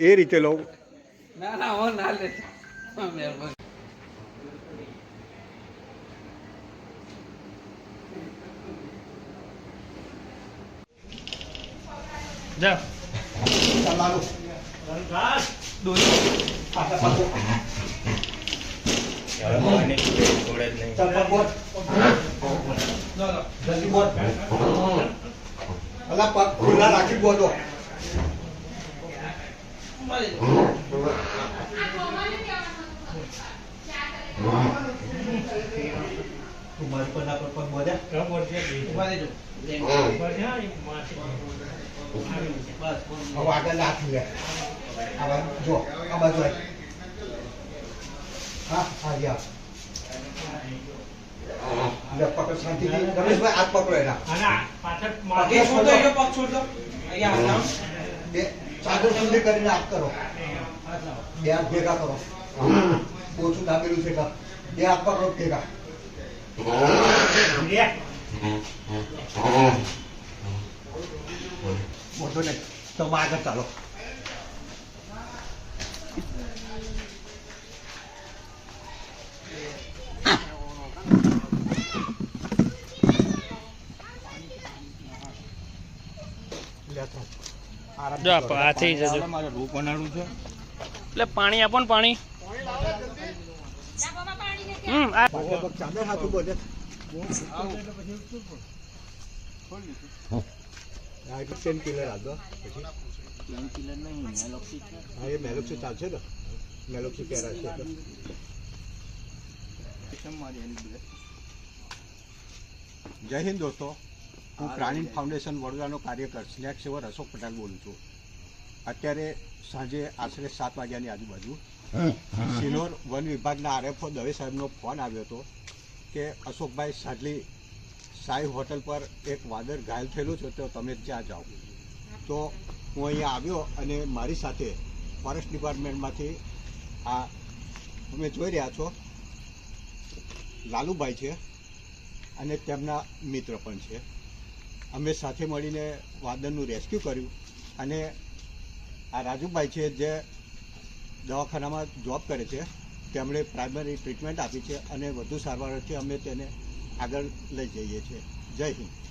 આજે રીતે લો તો ના હો ના એમાં નીકળે જ. ดูนี่ปัดตะปัดเดี๋ยวเราอันนี้กูเล่นนี่จับปัดบดนั่นแหละจับที่บดแล้วปัดคุณน่ารับที่บดด้วยไม่คุณมาคนละคนคนบดเนี่ยแล้วบดเนี่ยดีคุณมาได้ดูบดเนี่ยมาสิบาทคนมาว่ากันลาเถื่อน આ બાજુ જો આ બાજુ આય. હા હા યા લે પકડ શાંતિથી. રમેશભાઈ હાથ પકડો એના. પગે છોડો એ પગ છોડો અહીંયા હાથ બે ચાદર સુધી કરીને હાથ કરો. બે હાથ ભેગા કરો. ઓછું દાબેલું છે બે હાથ પકડો ભેગા. મોટો ને તમે આગળ ચાલો લે તો. આરામ જો કરો. આ થઈ જજો મારે રૂપ બનાવવું છે એટલે પાણી આપો ને પાણી. હમ ચાદર હાથું બોલે. હા એટલે પેન કિલર આપજો પછી? હા એ મેલોક્સી ચાલશે ને મેલોક્સી પહેરાશે તો. જય હિન્દ દોસ્તો. હું પ્રાણીન ફાઉન્ડેશન વડોદરાનો કાર્યકર સ્નેક સેવર અશોક પટેલ બોલું છું. અત્યારે સાંજે આશરે સાત વાગ્યાની આજુબાજુ. સિનોર વન વિભાગના આરએફઓ દવે સાહેબનો ફોન આવ્યો હતો કે અશોકભાઈ સાડલી સાઈ હોટલ પર એક વાદળ ઘાયલ થયેલું છે, તો તમે ત્યાં જાઓ. તો હું અહીંયા આવ્યો અને મારી સાથે ફોરેસ્ટ ડિપાર્ટમેન્ટમાંથી આ તમે જોઈ રહ્યા છો, લાલુભાઈ છે અને તેમના મિત્ર પણ છે. અમે સાથે મળીને વાદળનું રેસ્ક્યુ કર્યું અને આ રાજુભાઈ છે જે દવાખાનામાં જોબ કરે છે, તેમણે પ્રાઇમરી ટ્રીટમેન્ટ આપી છે અને વધુ સારવારથી અમે તેને આગળ લઈ જઈએ છીએ. જય હિન્દ.